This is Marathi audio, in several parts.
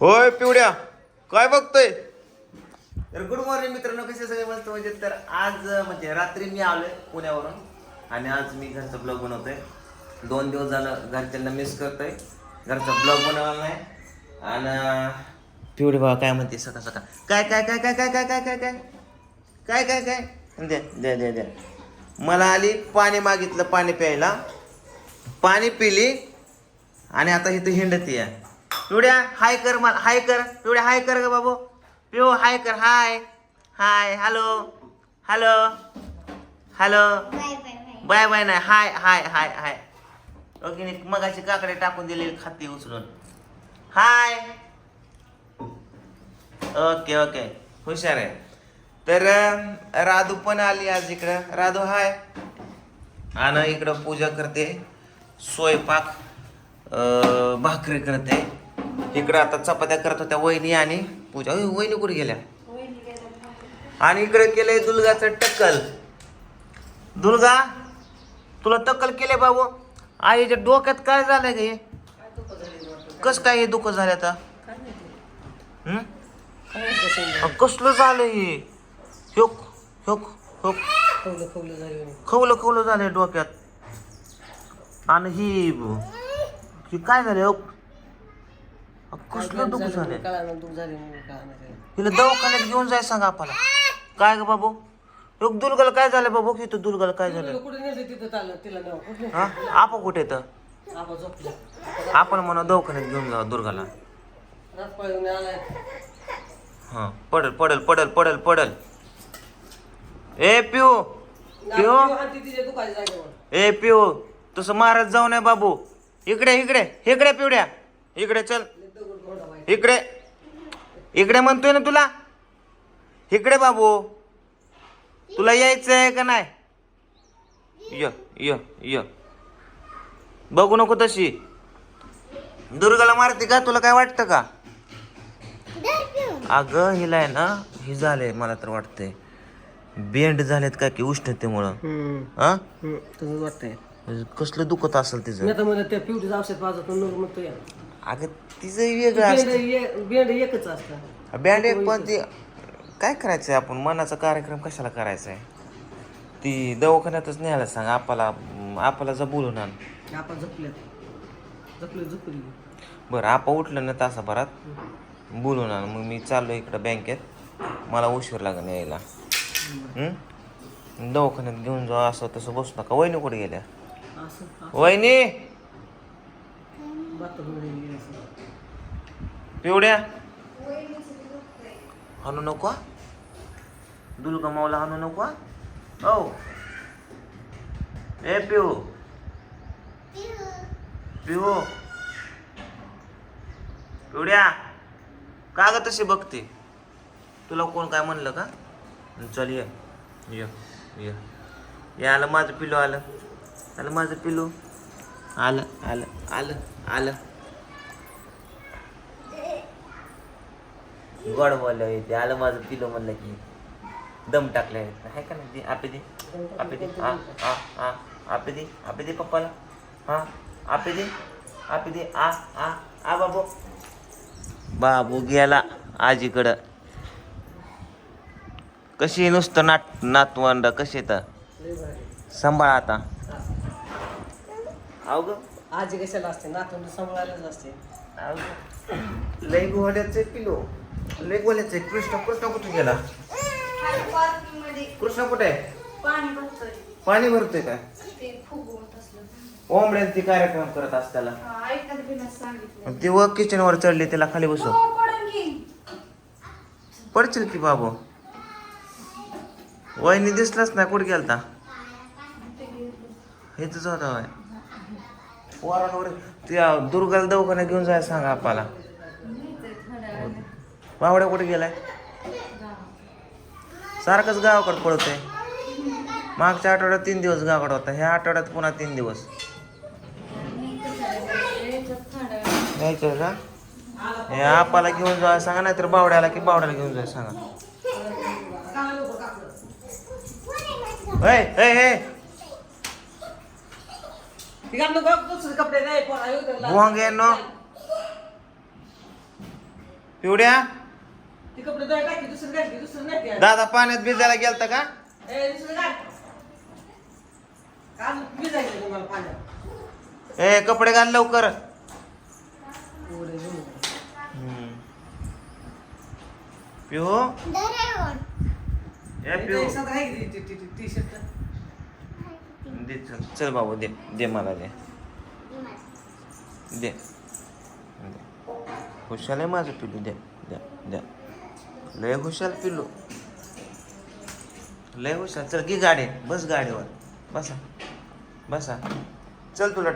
होय पिवड्या. काय बघतोय? तर गुड मॉर्निंग मित्रांनो कसे सगळे मस्त म्हणजे तर आज म्हणजे रात्री मी आलोय पुण्यावरून आणि आज मी घरचा ब्लॉग बनवतोय. दोन दिवस झालं घरच्यांना मिस करतोय. घरचा ब्लॉग बनवला नाही. आणि पिवडे बाबा काय म्हणते? सकाळ सकाळ काय काय काय काय काय काय काय काय? काय काय काय? काय द्या द्या द्या द्या मला आली पाणी मागितलं पाणी प्यायला. पाणी पिली आणि आता इथं हिंडती आहे पिवड्या हाय कर मला हाय कर पिवड्या हाय कर ग बाबू. पिऊ हाय कर hi. Hi hello hello hello. Bye bye नाही हाय हाय हाय हाय. ओके मगाशी काकडे टाकून दिलेली खाती उचलून. हाय. Okay okay. हुशार आहे. तर राधू पण आली आज इकडं. राधू हाय. आणि इकडं पूजा करते. स्वयंपाक भाकरी करते. इकडं आता चपात्या करत होत्या वहिनी आणि पूजा. वहिनी कुठे गेल्या? आणि इकडे केलंय दुर्गाचं टक्कल. दुर्गा तुला टक्कल केले बाबू? आईच्या डोक्यात काय झालंय ग हे? कस काय हे दुःख झालं आता? कसलं झालं हे? ह्योक ह्योक ह्योक खवलं खवलं झालंय डोक्यात. आणि ही काय झालं कसलं दुःख झालंय? हिला दवाखान्यात घेऊन जाय सांगा आपल्याला काय ग बाबू? ह्योक दुर्गाला काय झालं बाबू? की तू दुर्गाला काय झालं? हा? आपण कुठे तर आपण म्हणा दवाखान्यात घेऊन जाऊ दुर्गाला हा पडल पडल पडल पडल पडल. ए पिऊ पिऊ. ए पिऊ तसं महाराज जाऊ नये बाबू. इकडे इकडे इकडे पिवड्या. इकडे चल. इकडे. इकडे म्हणतोय ना तुला? इकडे बाबू. तुला यायचंय का नाही? य य य. बघू नको तशी. दुर्गाला मारते का? तुला काय वाटतं का? अगं हिला आहे ना हे झालंय मला तर वाटतंय. बेंड झालेत का की उष्णतेमुळं? हा? तसंच वाटतंय. कसलं दुखत असेल तिचं? मी आता मला त्या पिवटीचं औषध पाजत म्हणतो या अगं तिचं वेगळं असतं. बेंड एकच असतं. बँड एक पण ती काय करायचंय आपण? मनाचा कार्यक्रम कशाला करायचा आहे ती दवाखान्यातच न्यायला सांग आपल्याला आपल्याला जा बोलून आण आपण झपल्यात झपले झपली बरं आपा उठलं ना तासाभरात. बोलून आण. मग मी चाललो इकडं बँकेत. मला उशीर लागेल यायला. हं? दवाखान्यात घेऊन जा असं तसं बसू नका. वहिनी कुठे गेल्या? असं. वहिनी. पिवड्या हाणू नको हा? दुर्गा माऊला हाणू नको हा? हो ए पिऊ. पिऊ. पिवड्या का ग तशी बघते? तुला कोण काय म्हणलं का? चल ये. ये ये. ये आलं माझं पिलू आलं. आलं माझं पिलू आलं. आलं. आलं. आलं. गोड बोललं येते आलं माझं पिलो म्हणलं की. दम टाकलं आहे का नाही आपे दे. आपे दे. हा हा हा. आपे दे. आपे दे पप्पाला. हा. आपे दे. आपे दे. आ आ आ बाबू. बाबू गेला आजीकडं. कशी नुसतं नाट नातवंड? कशी तर? सांभाळ आता. अव ग. आजी कशाला असते? नातवंड सांभाळायलाच असते. अव लय गोड्याचे पिलो. लय गोल्याचे कृष्ण कृष्ण कुठे गेला? कृष्ण कुठे? आहे पाणी भरतोय. पाणी भरतोय काय ते फुगवत असलं ओंबड्यांचे कार्यक्रम करत असताना हा, बिना सांगितलं. ती व किचन वर चढली तिला खाली बसव. हो, पडून घे. पडशील की बाबू? वहिनी दिसलाच नाही. कुठे गेलता. हे तुझं होता वय पोरांवर त्या दुर्गाला दवाखान्यात घेऊन जायला सांगा वेळाने. बावड्या कुठे गेलाय. सारखंच गावाकडे पळतोय मागच्या आठवड्यात तीन दिवस गावाकडे होता ह्या आठवड्यात पुन्हा तीन दिवस नेतोय थोड्या वेळाने. यायचं थोड्या वेळाने. यायचं का हे आपाला घेऊन जायला सांगा नाहीतर बावड्याला की बावड्याला घेऊन जायला सांगा हे हे हे ती घालून बघ, दुसरे कपडे नाही पिवड्या ती कपडे दोन टाकी दुसरं घाल की दुसरं नाही ते. दादा पाण्यात भिजायला गेलता का ए, दुसरं घाल. काल भिजायचं तुम्हाला पाण्यात. ए कपडे घाल लवकर एवढं घेऊन. हम्म. पिऊ ए इथं पिऊ एक साधं आहे की ती- ती- ती- टी-शर्ट. दे चल चल बाबू दे दे मला दे. दे. दे. हुशाल आहे माझं पिलू दे द्या द्या लय हुशाल पिलू. लय हुशाल चल की गाडी बस गाडीवर. बसा बसा. चल तुला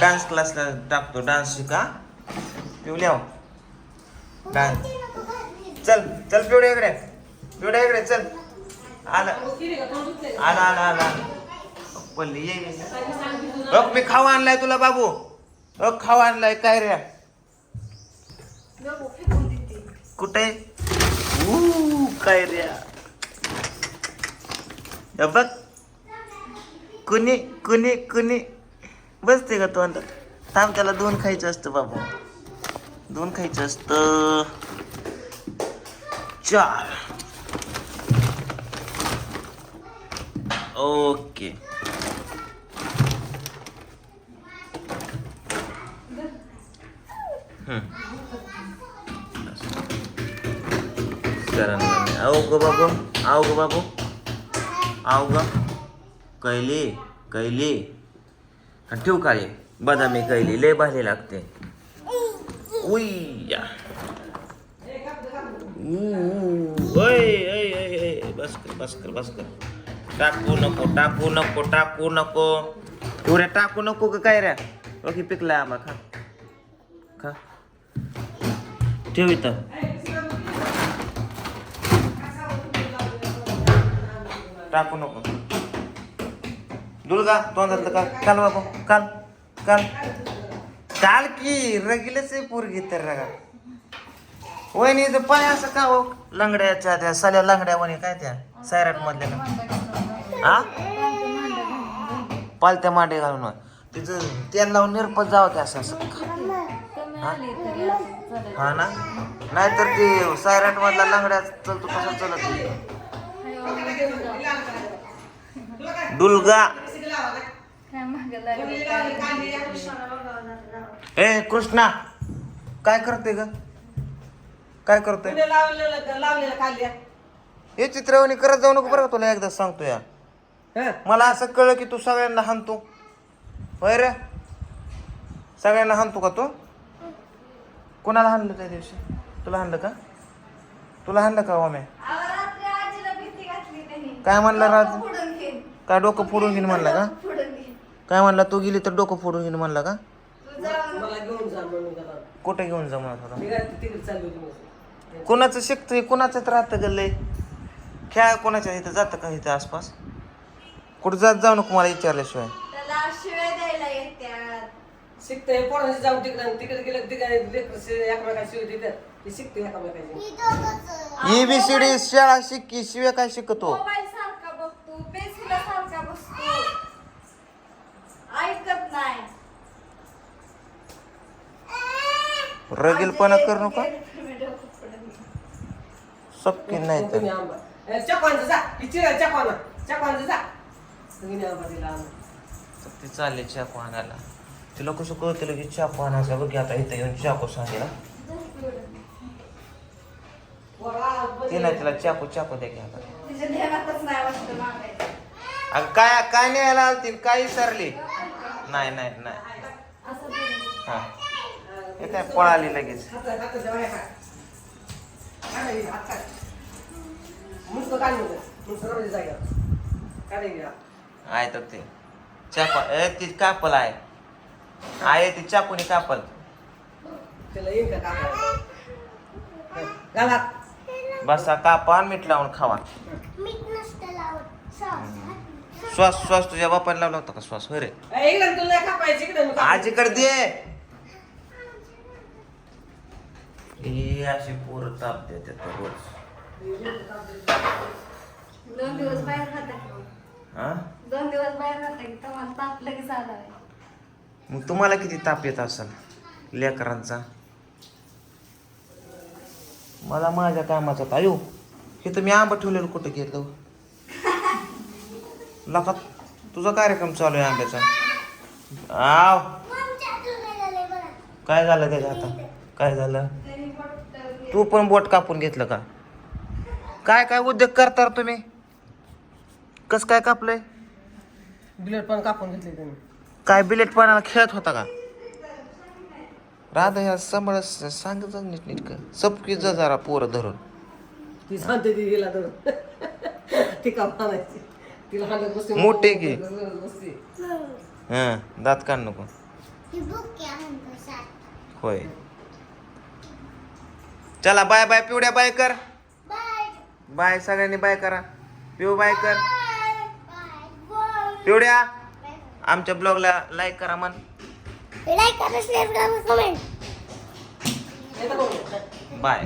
डान्स क्लासला टाकतो डान्स शिका. पिवल्या डान्स हो. चल चल पिवड्या इकडे. पिवड्या इकडे चल. आला. आला आला आला. पल्ली ये. अग मी खावा आणलाय तुला बाबू. अग खावा आणलाय काय रे? कुठे? काय रे? बघ. कुणी कुणी कुणी. बसते का तोंड थांब त्याला दोन खायचं असतं बाबू. दोन खायचं असतं. चार. ओके. सरांना आओ गो बाबू आओ गो बाबू आओ ग कैली कैली हा, ठेवू काळी बदामी कैली लय भारी लागते उय्या बस कर बस कर बस कर. टाकू नको टाकू नको टाकू नको. एवढ्या टाकू नको का काय रे? ओके पिकला आम्हा खा. खा. ठेव इथं. टाकू नको. दुर्गा तोंडातलं का काल बाबा काल काल. काल की रगिलच आहे पोरगी तर रगा. वहिनीचं पाय असं का हो? लंगड्याच्या त्या साल्या लंगड्या वणी काय त्या? सैराट मधल्या का हा पालत्या मांडे घालून. तिचं तेल लावून निरपत जावं त्या असं असं. आली तरी असं चालेल. हा ना? नाहीतर ते सैराट मधला लंगड्या चलतो कसा चलत नाही. डुलगा काय मागं लागली? काय ए कृष्णा काय करते ग? काय करतोय? पुढे लावलेलं लावलेलं खाल्ली हे चित्रवणी करत जाऊ नको बरं का तुला एकदा सांगतो या. हं? मला असं कळलं की तू सगळ्यांना हाणतो. होय रे? सगळ्यांना हाणतो का तू? कोणाला हाणलं त्या दिवशी? तुला हाणलं का? तुला हाणलं का ओम्या रात्री आजीला भीती घातली त्यांनी. काय म्हणला राज घेईन. काय डोकं फोडून घेईन म्हणला का? काय म्हणला तू गेली तर डोकं फोडून घेईन म्हणला का? तू जाऊन मला घेऊन जा म्हणून गेला. कुठे घेऊन जा म्हणत होता? मी काय तिकडे चालली होती मग. कोणाचं शिकतोय? कोणाच्यात राहतं गल्ले खेळ कोणाच्या इथं? जातं का इथं आसपास? कुठं जात जाऊ नको मला विचारल्याशिवाय त्याला शिवाय द्यायला येत्यात शिकते पोरांशी जाऊन तिकडे तिकडे गेलं तिकडे लेकरं शि- एकमेकांना शिव देतात ते शिकते एकमेकांची ई बी सी डी शाळा शिकी शिवाय काय शिकतो? मोबाईल सारखा बघतो पेन्सिला सारखा बसतो. ऐकत नाही. रगीलपणा करू नका. सक्की नाही तर. तुम्ही आंबा. ए, चकवांचं जा. इचिरा चकवाना. चकवांचं जा. तुम्ही आंबा दिला आम्हाला. ती चालली चाकू आणायला तिला कसं कळतं की चाकू आणायचा बघ की आता इथं येऊन चाकू सांगेला पोरा, ते नाही तिला चाकू चाकू वाटतं मागायचं अगं काय काय न्यायला आलती? काय विसरली? नाही नाही नाही. हा. हे काय पळाली लगेच. दे घ्या. आहे तर ते. चाकू ए ती कापल आहे. आहे ती चाकूनी कापल त्याला का कापायला? हं, घाला. बसा कापा आणि मीठ लावून खावा. श्वास. श्वास तुझ्या बापाने लावला होता का श्वास? होय रे. ए, इकडे तुला नाही कापायचं, इकडे नको कापायचं. आजीकडे दे. ही अशी पोरं ताप रोज. दोन दिवस बाहेर राहता हा? दोन दिवस बाहेर राहता की तुम्हाला ताप लगेच आला मग तुम्हाला किती ताप येत असेल लेकरांचा? मला माझ्या कामाचा अयो हे तर मी आंबा ठेवलेलं कुठं घेतलं लका तुझा कार्यक्रम चालू आहे आंब्याचा. आव. काय झालं त्याच्या आता काय झालं? तू पण बोट कापून घेतलं का? काय काय उद्योग करता तुम्ही? कस काय कापलंय? ब्लेड पण कापून घेतले त्यांनी. काय बिलेट पाण्याला खेळत होता का? राधा ह्या सांभाळ सांग नीट नीट का सपकी जा जरा पोरं धरून. ती सांगते ती धरून. ती का म्हणायची? तिला हाणत बसते मोठे की. बसते. हां दात काढ नको. होय. चला बाय बाय पिवड्या बाय कर. बाय. सगळ्यांनी बाय करा. पिऊ बाय कर. पिवड्या. आमच्या ब्लॉगला लाईक करा मन Like, comment, comment. येतं का? बाय